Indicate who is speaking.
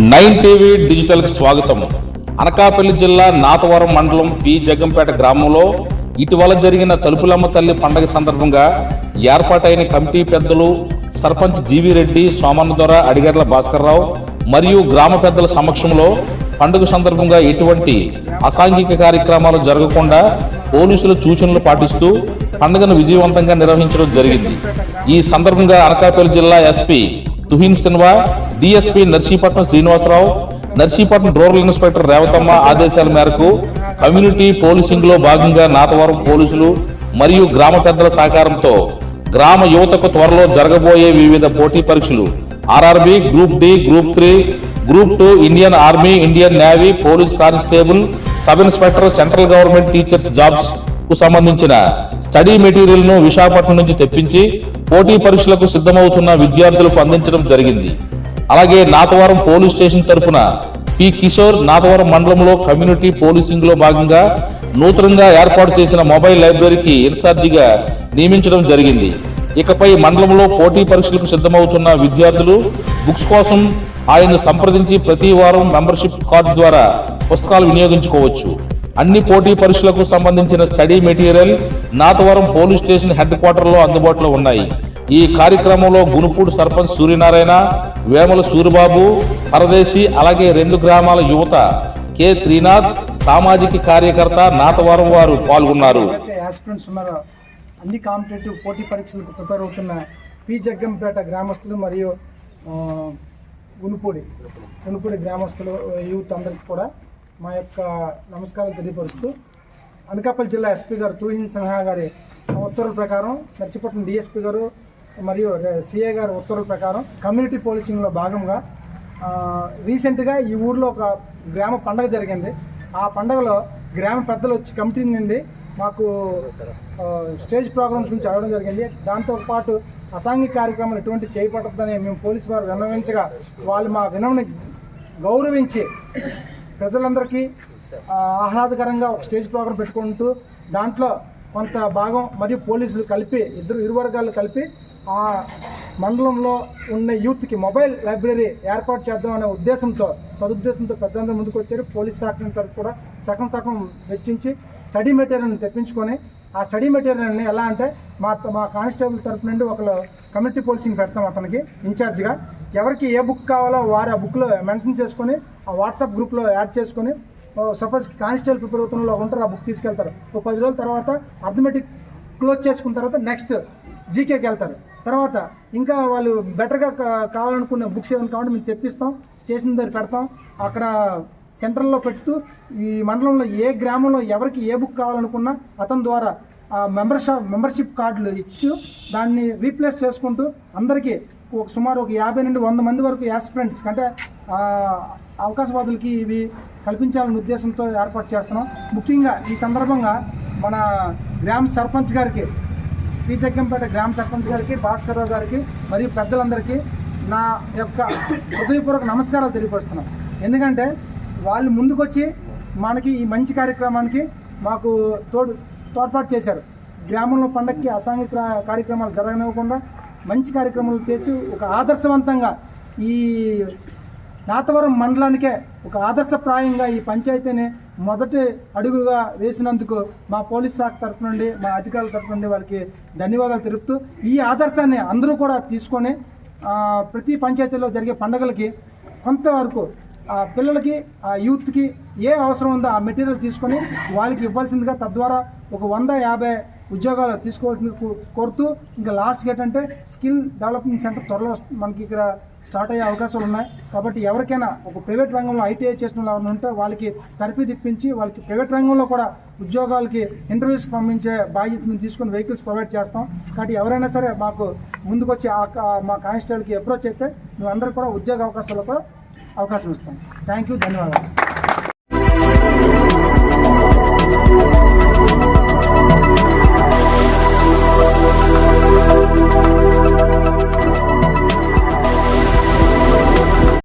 Speaker 1: Nine TV digital స్వాగతం. అనకాపల్లి జిల్లా నాతవరం మండలం పి. జగ్గంపేట గ్రామంలో ఇటీవల జరిగిన తలుపులమ్మ తల్లి పండగ సందర్భంగా ఏర్పాటైన కమిటీ పెద్దలు సర్పంచ్ జీవి రెడ్డి సోమన్నదొర అడిగర్ల భాస్కర్రావు మరియు గ్రామ పెద్దల సమక్షంలో పండుగ సందర్భంగా ఎటువంటి అసాంఘిక కార్యక్రమాలు జరగకుండా పోలీసుల సూచనలు పాటిస్తూ పండుగను విజయవంతంగా నిర్వహించడం జరిగింది. ఈ సందర్భంగా అనకాపల్లి జిల్లా SP Tuhin Sinha DSP Narsipatnam Srinivasarao Narsipatnam rural inspector Revathamma ఆదేశాల మేరకు కమ్యూనిటీ పోలీసింగ్లో భాగంగా నాతవరం పోలీసులు మరియు గ్రామ పెద్దల సహకారంతో గ్రామ యువతకు త్వరలో జరగబోయే వివిధ పోటీ పరీక్షలు. RRB group D group three group two Indian army Indian navy police constable sub inspector central government teachers జాబ్స్కు సంబంధించిన స్టడీ మెటీరియల్ను విశాఖపట్నం నుంచి తెప్పించి పోటీ పరీక్షలకు సిద్ధమవుతున్న విద్యార్థులకు అందించడం జరిగింది. అలాగే నాతవరం పోలీస్ స్టేషన్ తరపున పి. కిషోర్ నాతవరం మండలంలో కమ్యూనిటీ పోలీసింగ్లో భాగంగా నూతనంగా ఏర్పాటు చేసిన మొబైల్ లైబ్రరీకి ఇన్ఛార్జిగా నియమించడం జరిగింది. ఇకపై మండలంలో పోటీ పరీక్షలకు సిద్ధమవుతున్న విద్యార్థులు బుక్స్ కోసం ఆయన్ను సంప్రదించి ప్రతి వారం మెంబర్షిప్ కార్డు ద్వారా పుస్తకాలు వినియోగించుకోవచ్చు. అన్ని పోటీ పరీక్షలకు సంబంధించిన study material Nathavaram police station head క్వార్టర్లో అందుబాటులో ఉన్నాయి. ఈ కార్యక్రమంలో గునుపూడి సర్పంచ్ సూర్యనారాయణ వేమల సూరిబాబు పరదేశి అలాగే రెండు గ్రామాల యువత కె. త్రీనాథ్ సామాజిక కార్యకర్త నాతవరం వారు పాల్గొన్నారు.
Speaker 2: అన్ని కాంపిటేటివ్ పోటీ పరీక్షలకు ప్రిపేర్ అవుతున్న పి. జగ్గంపేట గ్రామస్తులు మరియు గునుపూడి గునుపూడి గ్రామస్తులు యూత్ అందరికీ కూడా మా యొక్క నమస్కారం తెలియపరుస్తూ అనకాపల్లి జిల్లా ఎస్పీ గారు తూహిన్ సిన్హా గారి ఉత్తర్వుల ప్రకారం నర్సీపట్నం డిఎస్పీ గారు మరియు సిఏ గారి ఉత్తర్వుల ప్రకారం కమ్యూనిటీ పోలీసింగ్లో భాగంగా రీసెంట్గా ఈ ఊర్లో ఒక గ్రామ పండగ జరిగింది. ఆ పండగలో గ్రామ పెద్దలు వచ్చి కమిటీ నుండి మాకు స్టేజ్ ప్రోగ్రామ్స్ గురించి అడగడం జరిగింది. దాంతో పాటు అసాంఘిక కార్యక్రమాలు ఎటువంటి చేయబడద్దని మేము పోలీసు వారు విన్నవించగా వాళ్ళు మా వినవని గౌరవించి ప్రజలందరికీ ఆహ్లాదకరంగా ఒక స్టేజ్ ప్రోగ్రాం పెట్టుకుంటూ దాంట్లో కొంత భాగం మరియు పోలీసులు కలిపి ఇద్దరు ఇరు వర్గాలు కలిపి ఆ మండలంలో ఉన్న యూత్కి మొబైల్ లైబ్రరీ ఏర్పాటు చేద్దాం అనే ఉద్దేశంతో సదుద్దేశంతో పెద్దందరూ ముందుకు వచ్చారు. పోలీస్ శాఖ తరఫు కూడా సగం సగం వెచ్చించి స్టడీ మెటీరియల్ని తెప్పించుకొని ఆ స్టడీ మెటీరియల్ని ఎలా అంటే మా మా కానిస్టేబుల్ తరపు నుండి ఒకరు కమ్యూనిటీ పోలీసింగ్ పెడతాం అతనికి ఇన్ఛార్జ్గా. ఎవరికి ఏ బుక్ కావాలో వారు ఆ బుక్లో మెన్షన్ చేసుకొని ఆ వాట్సాప్ గ్రూప్లో యాడ్ చేసుకొని సపోజ్ కానిస్టేబుల్ ప్రిపేర్ అవుతున్న ఉంటారు ఆ బుక్ తీసుకెళ్తారు. ఒక పది రోజుల తర్వాత అర్థమెటిక్ క్లోజ్ చేసుకున్న తర్వాత నెక్స్ట్ జీకేకి వెళ్తారు. తర్వాత ఇంకా వాళ్ళు బెటర్గా కావాలనుకున్న బుక్స్ ఏమైనా కావాలంటే మేము తెప్పిస్తాం స్టేషన్ దగ్గర పెడతాం. అక్కడ సెంటర్లో పెడుతూ ఈ మండలంలో ఏ గ్రామంలో ఎవరికి ఏ బుక్ కావాలనుకున్నా అతని ద్వారా మెంబర్షిప్ మెంబర్షిప్ కార్డులు ఇచ్చి దాన్ని రీప్లేస్ చేసుకుంటూ అందరికీ ఒక సుమారు ఒక యాభై నుండి వంద మంది వరకు యాస్పిరెంట్స్ అంటే అవకాశవాదులకి ఇవి కల్పించాలనే ఉద్దేశంతో ఏర్పాటు చేస్తున్నాం. ముఖ్యంగా ఈ సందర్భంగా మన గ్రామ సర్పంచ్ గారికి పి. జగ్గంపేట గ్రామ సర్పంచ్ గారికి భాస్కర్ రావు గారికి మరియు పెద్దలందరికీ నా యొక్క హృదయపూర్వక నమస్కారాలు తెలియపరుస్తున్నాను ఎందుకంటే వాళ్ళు ముందుకొచ్చి మనకి ఈ మంచి కార్యక్రమానికి మాకు తోడు తోడ్పాటు చేశారు. గ్రామంలో పండక్కి అసాంఘిక కార్యక్రమాలు జరగనివ్వకుండా మంచి కార్యక్రమాలు చేసి ఒక ఆదర్శవంతంగా ఈ నాతవరం మండలానికే ఒక ఆదర్శప్రాయంగా ఈ పంచాయతీని మొదటి అడుగుగా వేసినందుకు మా పోలీస్ శాఖ తరపు నుండి మా అధికారుల తరపు నుండి వారికి ధన్యవాదాలు తెలుపుతూ ఈ ఆదర్శాన్ని అందరూ కూడా తీసుకొని ప్రతి పంచాయతీలో జరిగే పండుగలకి కొంతవరకు ఆ పిల్లలకి ఆ యూత్కి ఏ అవసరం ఉందో ఆ మెటీరియల్ తీసుకొని వాళ్ళకి ఇవ్వాల్సిందిగా తద్వారా ఒక వంద యాభై ఉద్యోగాలు తీసుకోవాల్సింది కో- కోరుతూ ఇంకా లాస్ట్ ఏంటంటే స్కిల్ డెవలప్మెంట్ సెంటర్ త్వరలో మనకి ఇక్కడ స్టార్ట్ అయ్యే అవకాశాలు ఉన్నాయి. కాబట్టి ఎవరికైనా ఒక ప్రైవేట్ రంగంలో ఐటీఐ చేసిన వాళ్ళు ఉంటే వాళ్ళకి తరఫీ తిప్పించి వాళ్ళకి ప్రైవేట్ రంగంలో కూడా ఉద్యోగాలకి ఇంటర్వ్యూస్ పంపించే బాధ్యత మేము తీసుకొని వెహికల్స్ ప్రొవైడ్ చేస్తాం. కాబట్టి ఎవరైనా సరే మాకు ముందుకొచ్చి ఆ కా- మా కానిస్టేబుల్కి అప్రోచ్ అయితే మేము అందరికీ కూడా ఉద్యోగ అవకాశాలు కూడా అవకాశం ఇస్తాం. Thank you. ధన్యవాదాలు.